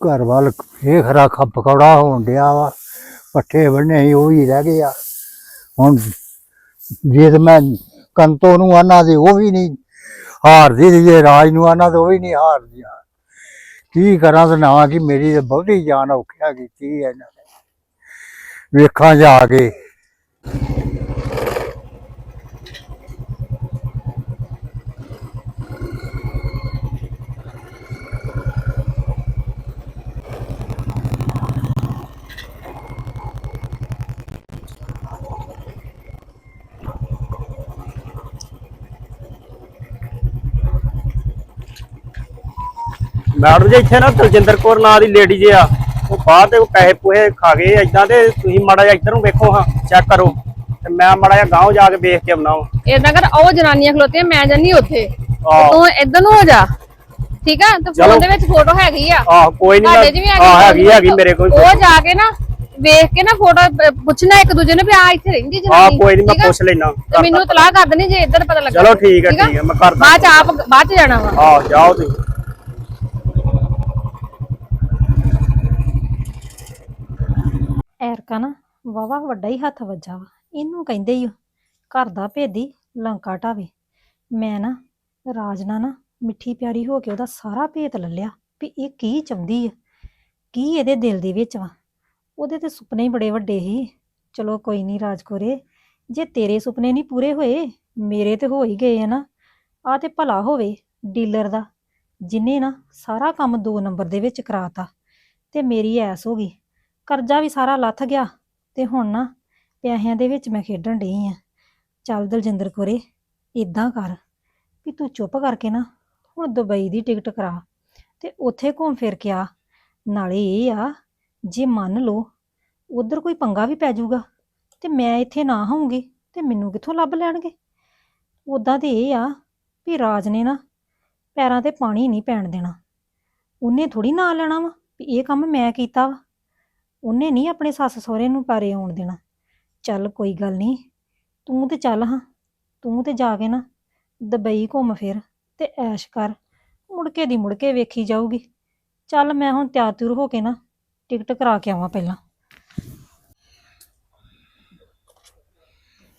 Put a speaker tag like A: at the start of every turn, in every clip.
A: ਘਰ ਵੱਲ ਇਹ ਖਰਾ ਖੱਪ ਕੌੜਾ ਹੋਣ ਡਿਆ ਵਾ, ਪੱਠੇ ਬੰਨੇ ਸੀ, ਉਹ ਹੀ ਰਹਿ ਗਏ ਆ। ਹੁਣ ਜੇ ਤੇ ਮੈਂ ਕੰਤੋ ਨੂੰ ਆਨਾ ਤੇ ਉਹ ਵੀ ਨਹੀਂ, ਹਾਰਦੀ ਤੇ ਜੇ ਰਾਜ ਨੂੰ ਆਨਾ ਤੇ ਉਹ ਵੀ ਨਹੀਂ ਹਾਰਦੀ। ਕੀ ਕਰਾਂ ਤੇ ਨਾ ਕਿ ਮੇਰੀ ਤੇ ਬਹੁਤੀ ਜਾਨ ਔਖਿਆ ਕੀਤੀ ਹੈ ਇਹਨਾਂ ਨੇ। ਵੇਖਾਂ ਜਾ ਕੇ।
B: ਮੈਡਮ ਜੀ ਇੱਥੇ ਨਾ ਦਲਜਿੰਦਰ ਕੌਰ ਨਾਂ ਦੀ ਲੇਡੀ ਜੇ ਆ ਉਹ ਬਾਹਰ ਤੇ ਪੈਸੇ ਪੂਹੇ ਖਾ ਗਏ ਏਦਾਂ ਤੇ ਤੁਸੀਂ ਮਾੜਾ ਜਿਹਾ ਇੱਧਰ ਨੂੰ ਵੇਖੋ ਹਾਂ ਚੈੱਕ ਕਰੋ। ਤੇ ਮੈਂ ਮਾੜਾ ਜਿਹਾ ਗਾਂਹ ਜਾ ਕੇ ਵੇਖ ਕੇ ਆਉਣਾ ਵਾ।
C: ਏਦਾਂ ਕਰ ਉਹ ਜਨਾਨੀਆਂ ਖਲੋਤੀਆਂ ਮੈਂ ਜਾਨੀ ਉੱਥੇ।
B: ਆਹ।
C: ਤੂੰ ਇੱਧਰ ਨੂੰ ਹੋ ਜਾ। ਠੀਕ ਆ? ਤੇ
B: ਚਲੋ।
C: ਫੋਨ ਦੇ ਵਿੱਚ ਫੋਟੋ ਹੈਗੀ ਆ।
B: ਆਹ ਕੋਈ ਨਹੀਂ
C: ਤੁਹਾਡੇ 'ਚ ਵੀ
B: ਆਹ ਹੈਗੀ ਹੈਗੀ ਮੇਰੇ ਕੋਲ
C: ਉਹ ਜਾ ਕੇ ਨਾ ਵੇਖ ਕੇ ਨਾ ਫੋਟੋ ਪੁੱਛਣਾ ਇੱਕ ਦੂਜੇ ਨੂੰ ਵੀ ਆ ਇੱਥੇ ਰਹਿੰਦੀ
B: ਆਹ
C: ਜਨਾਨੀ
B: ਕੋਈ ਨਹੀਂ ਮੈਂ
C: ਆ?
B: ਪੁੱਛ ਲੈਣਾ
C: ਤੇ ਮੈਨੂੰ ਤਲਾਹ ਕਰ ਦੇਣੀ ਜੇ ਇੱਧਰ ਪਤਾ ਲੱਗਾ
B: ਚਲੋ ਠੀਕ ਹੈ ਠੀਕ ਹੈ ਮੈਂ ਕਰਦਾ।
C: ਬਾਅਦ ਚ ਆਪ ਬਾਅਦ ਚ ਜਾਣਾ ਵਾ।
B: ਆਹ ਜਾਓ ਤੁਸੀਂ।
D: ਐਰਕਾ ਨਾ ਵਾਵਾ ਵੱਡਾ ਹੀ ਹੱਥ ਵੱਜਾ ਵਾ। ਇਹਨੂੰ ਕਹਿੰਦੇ ਹੀ ਘਰ ਦਾ ਭੇਦੀ ਲੰਕਾ ਢਾਵੇ। ਮੈਂ ਨਾ ਰਾਜ ਨਾਲ ਨਾ ਮਿੱਠੀ ਪਿਆਰੀ ਹੋ ਕੇ ਉਹਦਾ ਸਾਰਾ ਭੇਤ ਲੱਲਿਆ ਵੀ ਇਹ ਕੀ ਚਾਹੁੰਦੀ ਆ, ਕੀ ਇਹਦੇ ਦਿਲ ਦੇ ਵਿੱਚ ਵਾ। ਉਹਦੇ ਤੇ ਸੁਪਨੇ ਹੀ ਬੜੇ ਵੱਡੇ ਸੀ। ਚਲੋ ਕੋਈ ਨਹੀਂ ਰਾਜਕੋਰੇ, ਜੇ ਤੇਰੇ ਸੁਪਨੇ ਨਹੀਂ ਪੂਰੇ ਹੋਏ, ਮੇਰੇ ਤੇ ਹੋ ਹੀ ਗਏ ਆ ਨਾ। ਆ ਤੇ ਭਲਾ ਹੋਵੇ ਡੀਲਰ ਦਾ, ਜਿਨੇ ਨਾ ਸਾਰਾ ਕੰਮ ਦੋ ਨੰਬਰ ਦੇ ਵਿੱਚ ਕਰਾਤਾ, ਤੇ ਮੇਰੀ ਐਸ ਹੋ ਗਈ। ਕਰਜ਼ਾ ਵੀ ਸਾਰਾ ਲੱਥ ਗਿਆ ਤੇ ਹੁਣ ਨਾ ਪੈਸਿਆਂ ਦੇ ਵਿੱਚ ਮੈਂ ਖੇਡਣ ਡਈ ਆ। ਚੱਲ ਦਲਜਿੰਦਰ ਕੋਰੇ ਇਦਾਂ ਕਰ ਵੀ ਤੂੰ ਚੁੱਪ ਕਰਕੇ ਨਾ ਹੁਣ ਦੁਬਈ ਦੀ ਟਿਕਟ ਕਰਾ ਤੇ ਉੱਥੇ ਘੁੰਮ ਫਿਰ ਕੇ ਆ। ਨਾਲੇ ਇਹ ਆ, ਜੇ ਮੰਨ ਲਓ ਉਧਰ ਕੋਈ ਪੰਗਾ ਵੀ ਪੈ ਜਾਊਗਾ ਤੇ ਮੈਂ ਇੱਥੇ ਨਾ ਹੋਊਂਗੀ ਤੇ ਮੈਨੂੰ ਕਿੱਥੋਂ ਲੱਭ ਲੈਣਗੇ? ਉਦਾਂ ਤੇ ਇਹ ਆ ਵੀ ਰਾਜ ਨੇ ਨਾ ਪੈਰਾਂ ਤੇ ਪਾਣੀ ਨਹੀਂ ਪੈਣ ਦੇਣਾ। ਉਹਨੇ ਥੋੜੀ ਨਾਂ ਲੈਣਾ ਵਾ ਵੀ ਇਹ ਕੰਮ ਮੈਂ ਕੀਤਾ ਵਾ। ਉਹਨੇ ਨਹੀਂ ਆਪਣੇ ਸੱਸ ਸਹੁਰੇ ਨੂੰ ਪਾਰੇ ਆਉਣ ਦੇਣਾ। ਚੱਲ ਕੋਈ ਗੱਲ ਨਹੀਂ, ਤੂੰ ਤੇ ਚੱਲ ਹਾਂ, ਤੂੰ ਤੇ ਜਾ ਕੇ ਨਾ ਦੁਬਈ ਘੁੰਮ ਫਿਰ ਤੇ ਐਸ਼ ਕਰ ਮੁੜ ਕੇ ਦੀ ਮੁੜ ਕੇ ਵੇਖੀ ਜਾਊਗੀ। ਚੱਲ ਮੈਂ ਹੁਣ ਤਿਆਰ ਤੁਰ ਹੋ ਕੇ ਨਾ ਟਿਕਟ ਕਰਾ ਕੇ ਆਵਾਂ ਪਹਿਲਾਂ।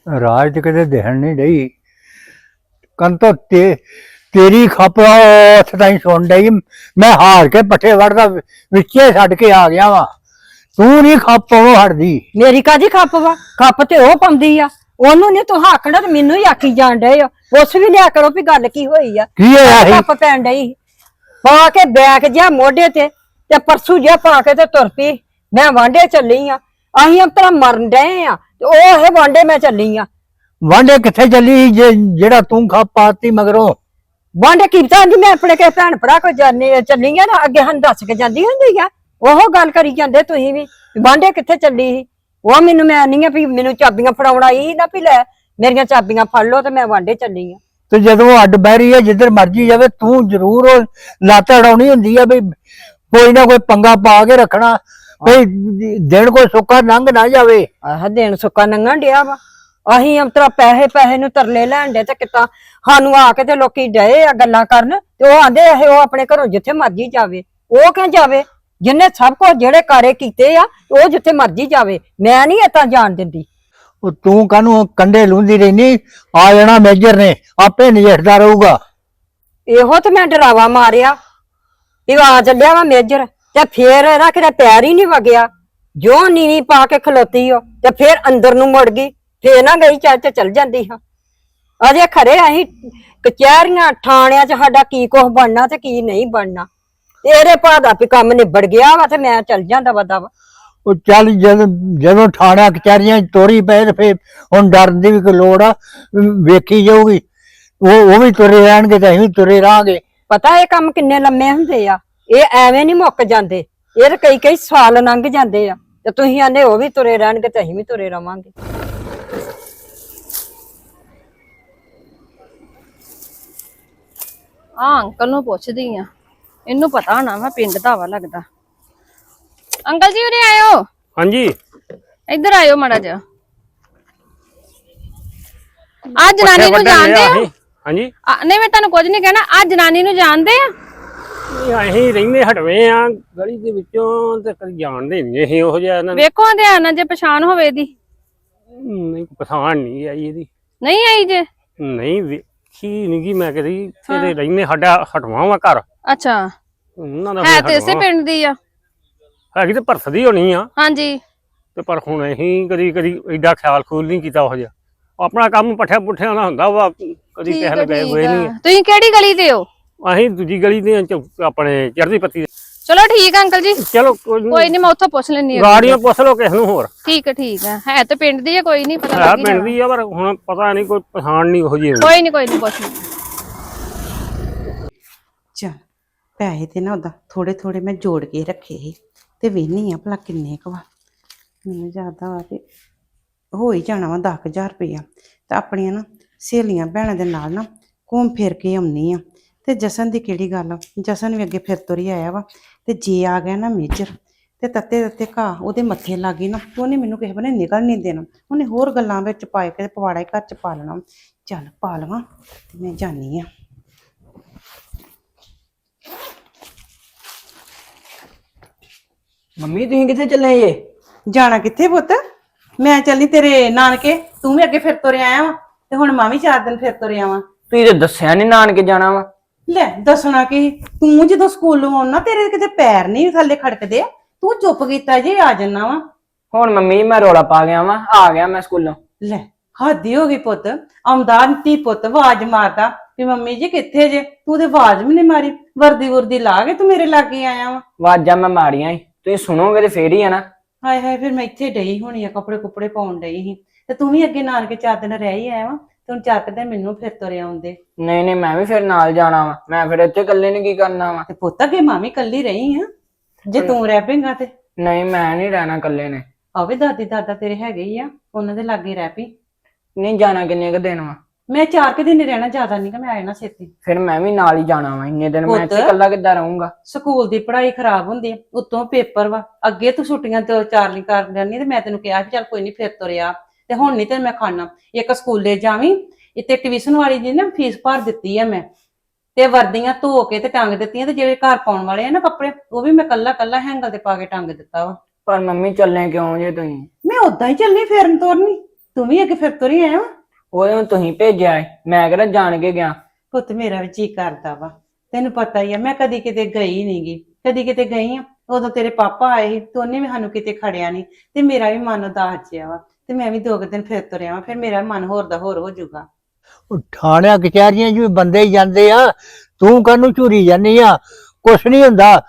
A: ਰਾਜ ਤੇ ਕਦੇ ਦਿਖਣ ਨਹੀਂ ਡਈ। ਕੰਤੋ ਤੇ ਤੇਰੀ ਖੱਪ ਉਸ ਤਾਈਂ ਸੁਣ ਡਈ। ਮੈਂ ਹਾਰ ਕੇ ਪੱਠੇ ਵੜਦਾ ਵਿੱਚੇ ਛੱਡ ਕੇ ਆ ਗਿਆ ਵਾਂ। ਤੂੰ ਨਹੀਂ ਖੱਪ ਹਟਦੀ।
E: ਮੇਰੀ ਕਾਦੀ ਖੱਪ ਵਾ? ਖੱਪ ਤੇ ਉਹ ਪਾਉਂਦੀ ਆ। ਉਹਨੂੰ ਨਹੀਂ ਤੂੰ ਹਾਕਣਾ ਤੇ ਮੈਨੂੰ ਹੀ ਆਖੀ ਜਾਣ ਡਏ ਆ। ਉਸ ਵੀ ਲਿਆ ਕਰੋ ਵੀ ਗੱਲ ਕੀ ਹੋਈ ਆ।
A: ਕੀ ਹੋਇਆ ਸੀ?
E: ਖੱਪ ਪੈਣ ਡਈ ਪਾ ਕੇ ਬੈਗ ਜਿਹਾ ਮੋਢੇ ਤੇ ਤੇ ਪਰਸੂ ਜਿਹਾ ਪਾ ਕੇ ਤੇ ਤੁਰ ਪਈ। ਮੈਂ ਵਾਂਡੇ ਚੱਲੀ ਆ। ਅਸੀਂ ਅੰਤਰਾ ਮਰਨ ਡਏ ਆ। ਤੇ ਉਹ ਇਹ ਵਾਂਡੇ ਮੈਂ ਚੱਲੀ ਆ।
A: ਵਾਂਡੇ ਕਿੱਥੇ ਚੱਲੀ ਜੇ ਜਿਹੜਾ ਤੂੰ ਖੱਪ ਪਾਤੀ ਮਗਰੋਂ?
E: ਵਾਂਡੇ ਕੀਤਾ ਜੀ ਮੈਂ ਆਪਣੇ ਕੇ ਭੈਣ ਭਰਾ ਕੋ ਜਾਣੀ ਚੱਲੀ ਆ ਨਾ ਅੱਗੇ ਹਨ ਦੱਸ ਕੇ ਜਾਂਦੀ ਹੁੰਦੀ ਆ। ਉਹ ਗੱਲ ਕਰੀ ਜਾਂਦੇ ਤੁਸੀਂ ਵੀ ਵਾਂਡੇ ਕਿੱਥੇ ਚੱਲੀ ਸੀ? ਉਹ ਮੈਨੂੰ ਮੈਂ ਨਹੀਂ ਆ ਵੀ ਮੈਨੂੰ ਚਾਬੀਆਂ ਫੜਾਉਣ ਆਈ ਸੀ ਨਾ ਵੀ ਲੈ ਮੇਰੀਆਂ ਚਾਬੀਆਂ ਫੜ ਲਓ ਤੇ ਮੈਂ ਵਾਂਡੇ ਚੱਲੀ ਆ।
A: ਤੇ ਜਦੋਂ ਅੱਡ ਬਹਿ ਹੈ ਜਿੱਧਰ ਮਰਜ਼ੀ ਜਾਵੇ ਤੂੰ ਜ਼ਰੂਰ ਉਹ ਲੱਤ ਅੜਾਉਣੀ ਹੁੰਦੀ ਆ ਵੀ ਕੋਈ ਨਾ ਕੋਈ ਪੰਗਾ ਪਾ ਕੇ ਰੱਖਣਾ ਕੋਈ ਦਿਨ ਕੋਈ ਸੁੱਕਾ ਲੰਘ ਨਾ ਜਾਵੇ।
E: ਆਹ ਦਿਨ ਸੁੱਕਾ ਨੰਗਣ ਡਿਆ ਵਾ। ਅਸੀਂ ਅੰਤਰਾ ਪੈਸੇ ਪੈਸੇ ਨੂੰ ਤਰਲੇ ਲੈਣ ਦੇ ਤੇ ਕਿਤਾ ਸਾਨੂੰ ਆ ਕੇ ਤੇ ਲੋਕੀ ਡਏ ਆ ਗੱਲਾਂ ਕਰਨ ਤੇ ਉਹ ਆਂਦੇ ਇਹ ਉਹ ਆਪਣੇ ਘਰੋਂ ਜਿੱਥੇ ਮਰਜ਼ੀ ਜਾਵੇ। ਉਹ ਕਿਉਂ ਜਾਵੇ? ਜਿੰਨੇ ਸਭ ਕੁਝ ਜਿਹੜੇ ਕਾਰੇ ਕੀਤੇ ਆ ਉਹ ਜਿੱਥੇ ਮਰਜ਼ੀ ਜਾਵੇ। ਮੈਂ ਨਹੀਂ ਇਤਾਂ ਜਾਣ ਦਿੰਦੀ।
A: ਉਹ ਤੂੰ ਕਾਹਨੂੰ ਕੰਡੇ ਲੂੰਦੀ ਰਹਿਨੀ? ਆ ਜਾਣਾ ਮੇਜਰ ਨੇ ਆਪੇ ਨਜਿੱਠਦਾ ਰਹੂਗਾ।
E: ਇਹੋ ਤੇ ਮੈਂ ਡਰਾਵਾ ਮਾਰਿਆ। ਇਹ ਆ ਚੱਲਿਆ ਵਾ ਮੇਜਰ ਤੇ ਫੇਰ ਇਹਦਾ ਕਿਤੇ ਪੈਰ ਹੀ ਨਹੀਂ ਵਗਿਆ। ਜੋ ਨੀਵੀਂ ਪਾ ਕੇ ਖਲੋਤੀ ਉਹ ਤੇ ਫੇਰ ਅੰਦਰ ਨੂੰ ਮੁੜ ਗਈ। ਫੇਰ ਨਾ ਗਈ ਚੱਲ ਤੇ ਚਲ ਜਾਂਦੀ ਹਾਂ। ਅਜੇ ਖਰੇ ਅਸੀਂ ਕਚਹਿਰੀਆਂ ਥਾਣਿਆਂ 'ਚ ਸਾਡਾ ਕੀ ਕੁਝ ਬਣਨਾ ਤੇ ਕੀ ਨਹੀਂ ਬਣਨਾ। ਤੇ ਇਹਦੇ ਭਾ ਦਾ ਵੀ ਕੰਮ ਨਿਬੜ ਗਿਆ ਵਾ ਤੇ ਮੈਂ ਚੱਲ ਜਾਂਦਾ ਵਦਾ ਵਾ
A: ਉਹ ਚੱਲ ਜਦੋਂ ਜਦੋਂ ਥਾਣਾ ਕਚਹਿਰੀਆਂ 'ਚ ਤੋਰੀ ਪਏ ਤੇ ਫੇਰ ਹੁਣ ਡਰਨ ਦੀ ਵੀ ਕੋਈ ਲੋੜ ਆ ਵੇਖੀ ਜਾਊਗੀ। ਉਹ ਉਹ ਵੀ ਤੁਰੇ ਰਹਿਣਗੇ ਤੇ ਅਸੀਂ ਵੀ ਤੁਰੇ ਰਹਾਂਗੇ।
E: ਪਤਾ ਇਹ ਕੰਮ ਕਿੰਨੇ ਲੰਮੇ ਹੁੰਦੇ ਆ? ਇਹ ਐਵੇਂ ਨਹੀਂ ਮੁੱਕ ਜਾਂਦੇ। ਇਹ ਤਾਂ ਕਈ ਕਈ ਸਾਲ ਲੰਘ ਜਾਂਦੇ ਆ। ਤੇ ਤੁਸੀਂ ਆਂਦੇ ਉਹ ਵੀ ਤੁਰੇ ਰਹਿਣਗੇ ਤੇ ਅਸੀਂ ਵੀ ਤੁਰੇ ਰਵਾਂਗੇ।
C: ਆ ਅੰਕਲ ਨੂੰ ਪੁੱਛਦੀ ਆ। ਇਹਨੂੰ ਪਤਾ ਹੋਣਾ ਵਾ ਪਿੰਡ ਦਾ ਵਾ ਲੱਗਦਾ। ਅੰਕਲ ਜੀ ਉਰੇ ਆਇਓ।
B: ਹਾਂਜੀ।
C: ਇੱਧਰ ਆਇਓ ਮਾੜਾ ਜਿਹਾ। ਆ ਜਨਾਨੀ ਨੂੰ ਜਾਣਦੇ
B: ਅਸੀਂ। ਹਾਂਜੀ।
C: ਆ, ਨਹੀਂ ਮੈਂ ਤੁਹਾਨੂੰ ਕੁਝ ਨਹੀਂ ਕਹਿਣਾ ਆ ਜਨਾਨੀ ਨੂੰ ਜਾਣਦੇ ਆ?
F: ਅਸੀਂ ਰਹਿੰਦੇ ਹਟਵੇਂ ਆ। ਗਲੀ ਦੇ ਵਿੱਚੋਂ ਤੇ ਕਦੀ ਜਾਣਦੇ ਨਹੀਂ ਅਸੀਂ ਉਹੋ ਜਿਹਾ ਇਹਨਾਂ ਨੂੰ।
C: ਵੇਖੋ ਧਿਆਨ ਨਾਲ ਜੇ ਪਛਾਣ ਹੋਵੇ ਦੀ
F: ਨਹੀਂ ਪਛਾਣ ਨਹੀਂ ਆਈ ਇਹਦੀ।
C: ਨਹੀਂ ਆਈ ਜੇ?
F: ਨਹੀਂ ਵੇਖੀ ਨਹੀਂ ਗੀ ਮੈਂ ਕਦੀ। ਤੇਰੇ ਰਹਿੰਦੇ ਸਾਡਾ ਹਟਵਾਂ ਘਰ।
C: ਅੱਛਾ।
F: ਉਹਨਾਂ ਦਾ
C: ਹੈ ਤੇ ਇਸੇ। ਪਿੰਡ ਦੀ ਆ।
F: ਹੈਗੀ ਤੇ ਭਰਸਦੀ ਹੋਣੀ ਆ।
C: ਹਾਂਜੀ।
F: ਤੇ ਪਰ ਹੁਣ ਅਸੀਂ ਕਦੀ ਕਦੀ ਐਡਾ ਖਿਆਲ ਖੂਲ ਨਹੀਂ ਕੀਤਾ ਉਹ ਜਿਹਾ। ਆਪਣਾ ਕੰਮ ਪੱਠਿਆ ਪੁੱਠਿਆਂ ਦਾ ਹੁੰਦਾ ਵਾ ਕਦੀ ਕਿਸੇ
C: ਆ,
F: ਨੂੰ ਗਏ ਹੋਏ ਨਹੀਂ
C: ਆ। ਤੁਸੀਂ ਕਿਹੜੀ ਗਲੀ ਦੇ ਹੋ?
F: ਅਸੀਂ ਦੂਜੀ ਗਲੀ ਦੇ ਚ- ਆਪਣੇ ਚੜ੍ਹਦੀ ਪੱਤੀ ਦੇ।
C: ਚਲੋ ਠੀਕ ਆ ਅੰਕਲ ਜੀ।
F: ਚਲੋ ਕੋਈ ਨੀ।
C: ਕੋਈ ਨਹੀਂ ਮੈਂ ਉੱਥੋਂ ਪੁੱਛ ਲੈਣੀ ਆ
F: ਗਾੜੀਆਂ ਪੁੱਛ ਲਓ ਕਿਸ ਨੂੰ ਹੋਰ।
C: ਠੀਕ ਹੈ ਠੀਕ ਹੈ ਹੈ ਤੇ ਪਿੰਡ ਦੀ ਹੈ ਕੋਈ ਨਹੀਂ ਪਤਾ
F: ਹੈ
C: ਲੱਗੀ
F: ਪਿੰਡ
C: ਜਾਣਾ।
F: ਦੀ ਆ ਪਰ ਹੁਣ ਪਤਾ ਨਹੀਂ ਕੋਈ ਪਛਾਣ ਨਹੀਂ ਉਹੋ ਹੋਣੀ।
C: ਕੋਈ ਨਹੀਂ ਕੋਈ ਨਹੀਂ ਪੁੱਛ ਲਈ
G: ਚੱਲ। ਪੈਸੇ ਤੇ ਨਾ ਉਹਦਾ ਥੋੜੇ ਥੋੜੇ ਮੈਂ ਜੋੜ ਕੇ ਰੱਖੇ ਸੀ ਤੇ ਵੇਹਨੀ ਆ ਭਲਾ ਕਿੰਨੇ ਕੁ ਵਾ। ਮੈਨੂੰ ਜ਼ਿਆਦਾ ਵਾ ਤੇ ਹੋ ਹੀ ਜਾਣਾ ਵਾ 10000 ਰੁਪਇਆ ਤੇ ਆਪਣੀਆਂ ਨਾ ਸਹੇਲੀਆਂ ਭੈਣਾਂ ਦੇ ਨਾਲ ਨਾ ਘੁੰਮ ਫਿਰ ਕੇ ਆਉਣੀ ਆ। ਤੇ ਜਸਨ ਦੀ ਕਿਹੜੀ ਗੱਲ ਆ? ਜਸਨ ਵੀ ਅੱਗੇ ਫਿਰ ਤੁਰ ਹੀ ਆਇਆ ਵਾ। ਤੇ ਜੇ ਆ ਗਿਆ ਨਾ ਮੇਜਰ, ਤੇ ਤੱਤੇ ਤੱਤੇ ਘਾ ਉਹਦੇ ਮੱਥੇ ਲੱਗ ਨਾ, ਤੇ ਉਹਨੇ ਮੈਨੂੰ ਕਿਸੇ ਬਨੇ ਨਿਕਲ ਨਹੀਂ ਦੇਣਾ। ਉਹਨੇ ਹੋਰ ਗੱਲਾਂ ਵਿੱਚ ਪਾਏ ਕੇ ਤੇ ਪਵਾੜਾ ਹੀ ਘਰ ਚ ਪਾ ਲੈਣਾ। ਚੱਲ ਪਾ ਲਵਾਂ ਤੇ ਮੈਂ ਜਾਨੀ ਆ।
H: ਮੰਮੀ ਤੁਸੀਂ ਕਿੱਥੇ ਚੱਲੇ ਜੇ?
G: ਜਾਣਾ ਕਿੱਥੇ ਪੁੱਤ? ਮੈਂ ਚੱਲੀ ਤੇਰੇ ਨਾਨਕੇ। ਤੂੰ ਵੀ ਅੱਗੇ ਫਿਰ ਤੁਰਿਆ ਆਇਆ ਵਾ। ਤੇ ਹੁਣ ਮੈਂ ਵੀ ਚਾਰ ਦਿਨ ਫਿਰ ਤੁਰਿਆ ਆਵਾਂ
H: ਤੁਸੀਂ ਤੇ ਦੱਸਿਆ ਨਹੀਂ ਨਾਨਕੇ ਜਾਣਾ ਵਾ।
G: ਲੈ ਦੱਸਣਾ ਕੀ? ਤੂੰ ਜਦੋਂ ਸਕੂਲੋਂ ਆਉਣਾ ਤੇਰੇ ਕਿਤੇ ਪੈਰ ਨਹੀਂ ਥੱਲੇ ਖੜਕਦੇ ਤੂੰ ਚੁੱਪ ਕੀਤਾ ਜੇ ਆ ਜੰਨਾ ਵਾ।
H: ਹੁਣ ਮੰਮੀ ਮੈਂ ਰੋਲਾ ਪਾ ਗਿਆ ਵਾਂ। ਆ ਗਿਆ ਮੈਂ ਸਕੂਲੋਂ।
G: ਲੈ ਹੱਦੀ ਹੋ ਗਈ ਪੁੱਤ। ਆਉਂਦਾ ਤੀ ਪੁੱਤ ਆਵਾਜ਼ ਮਾਰਦਾ ਵੀ ਮੰਮੀ ਜੀ ਕਿੱਥੇ ਜੇ? ਤੂੰ ਤੇ ਆਵਾਜ਼ ਵੀ ਨਹੀਂ ਮਾਰੀ। ਵਰਦੀ ਵਰਦੀ ਲਾ ਕੇ ਤੂੰ ਮੇਰੇ ਲਾਗੇ ਆਇਆ ਵਾ।
H: ਵਾਜਾਂ ਮੈਂ ਮਾਰੀਆਂ ਈ। ਤੁਸੀਂ ਸੁਣੋਗੇ ਤੇ ਫੇਰ ਹੀ ਆ ਨਾ।
G: ਹਾਏ ਹਾਏ ਫਿਰ ਮੈਂ ਇੱਥੇ ਡਈ ਹੋਣੀ ਆ ਕੱਪੜੇ ਕੁਪੜੇ ਪਾਉਣ ਡਈ ਸੀ। ਤੇ ਤੂੰ ਵੀ ਅੱਗੇ ਨਾਨਕੇ ਚਾਰ ਦਿਨ ਰਹਿ ਹੀ ਆਇਆ ਵਾ ਤੇ ਹੁਣ ਚਾਰ ਕੁ ਦਿਨ ਮੈਨੂੰ ਫਿਰ ਤੁਰੇ ਆਉਂਦੇ।
H: ਨਹੀਂ ਨਹੀਂ ਮੈਂ ਵੀ ਫਿਰ ਨਾਲ ਜਾਣਾ ਵਾ ਮੈਂ ਫਿਰ ਇੱਥੇ ਇਕੱਲੇ ਨੇ ਕੀ ਕਰਨਾ ਵਾ।
G: ਤੇ ਪੁੱਤ ਅੱਗੇ ਮਾਮੀ ਕੱਲੀ ਰਹੀ ਆ ਜੇ ਤੂੰ ਰਹਿ ਪੇਂਗਾ ਤੇ।
H: ਨਹੀਂ ਮੈਂ ਨਹੀਂ ਰਹਿਣਾ ਇਕੱਲੇ ਨੇ।
G: ਆਵੇ ਦਾਦੀ ਦਾਦਾ ਤੇਰੇ ਹੈਗੇ ਹੀ ਆ ਉਹਨਾਂ ਦੇ ਲਾਗੇ ਰਹਿ ਪਈ।
H: ਨਹੀਂ ਜਾਣਾ ਕਿੰਨੇ ਕੁ ਦਿਨ ਵਾ।
G: ਮੈਂ ਚਾਰ ਕੁ ਦਿਨ ਹੀ ਰਹਿਣਾ ਜ਼ਿਆਦਾ ਨਹੀਂ ਕਿ ਮੈਂ ਆ ਜਾਣਾ ਛੇਤੀ।
H: ਫਿਰ ਮੈਂ ਵੀ ਨਾਲ ਹੀ ਜਾਣਾ ਵਾ ਇੰਨੇ ਦਿਨ ਮੈਂ
G: ਪੁੱਤ।
H: ਇੱਥੇ ਇਕੱਲਾ ਕਿੱਦਾਂ ਰਹੂੰਗਾ?
G: ਸਕੂਲ ਦੀ ਪੜ੍ਹਾਈ ਖਰਾਬ ਹੁੰਦੀ ਆ ਉੱਤੋਂ ਪੇਪਰ ਵਾ ਅੱਗੇ ਤੂੰ ਛੁੱਟੀਆਂ ਤੇ ਚਾਰ ਲਈ ਕਰ ਲੈਣੀ ਤੇ ਮੈਂ ਤੈਨੂੰ ਕਿਹਾ ਸੀ ਚੱਲ ਕੋਈ ਨਹੀਂ ਫਿਰ ਤੁਰਿਆ। ਤੇ ਹੁਣ ਨਹੀਂ ਤੇ ਮੈਂ ਖਾਣਾ। ਇੱਕ ਸਕੂਲੇ ਜਾਵੀਂ ਇੱਥੇ ਟਿਊਸ਼ਨ ਵਾਲੀ ਜੀ ਨਾ ਫੀਸ ਭਰ ਦਿੱਤੀ ਆ ਮੈਂ। ਤੇ ਵਰਦੀਆਂ ਧੋ ਕੇ ਤੇ ਟੰਗ ਦਿੱਤੀਆਂ ਤੇ ਜਿਹੜੇ ਘਰ ਪਾਉਣ ਵਾਲੇ ਆ ਨਾ ਕੱਪੜੇ ਉਹ ਵੀ ਮੈਂ ਕੱਲਾ ਕੱਲਾ ਹੈਂਗਲ ਤੇ ਪਾ ਕੇ ਟੰਗ ਦਿੱਤਾ ਵਾ।
H: ਪਰ ਮੰਮੀ ਚੱਲੇ ਕਿਉਂ ਜੇ ਤੁਸੀਂ?
G: ਮੈਂ ਉਦਾਂ ਹੀ ਚੱਲਣੀ ਫੇਰਨ ਤੋਰਨੀ। ਤੂੰ ਵੀ ਅੱਗੇ ਫਿਰ ਤੁਰੀ ਆਇਆ ਵਾ।
H: ਉਹਦੇ ਨੂੰ ਤੁਸੀਂ ਭੇਜਿਆ ਏ ਮੈਂ ਕਿਹੜਾ ਜਾਣ ਕੇ ਗਿਆ।
G: ਪੁੱਤ ਮੇਰਾ ਵੀ ਜੀ ਕਰਦਾ ਵਾ ਤੈਨੂੰ ਪਤਾ ਹੀ ਆ ਮੈਂ ਕਦੀ ਕਿਤੇ ਗਈ ਨੀ ਗੀ ਕਦੀ ਕਿਤੇ ਗਈ ਆ ਉਦੋਂ ਤੇਰੇ ਪਾਪਾ ਆਏ ਸੀ ਤੇ ਉਹਨੇ ਵੀ ਸਾਨੂੰ ਕਿਤੇ ਖੜਿਆ ਨਹੀਂ ਤੇ ਮੇਰਾ ਵੀ ਮਨ ਉਦਾਸ ਜਿਹਾ ਵਾ ਤੇ ਮੈਂ ਵੀ ਦੋ ਕੁ ਦਿਨ ਫਿਰ ਤੁਰਿਆ ਵਾਂ ਫਿਰ ਮੇਰਾ ਵੀ ਮਨ ਹੋਰ ਦਾ ਹੋਰ ਹੋ ਜਾਊਗਾ।
A: ਉਹ ਥਾਣਿਆਂ ਕਚਹਿਰੀਆਂ 'ਚ ਵੀ ਬੰਦੇ ਹੀ ਜਾਂਦੇ ਆ ਤੂੰ ਕਾਹਨੂੰ ਝੂਰੀ ਜਾਂਦੀ ਆ? ਕੁਛ ਨਹੀਂ ਹੁੰਦਾ।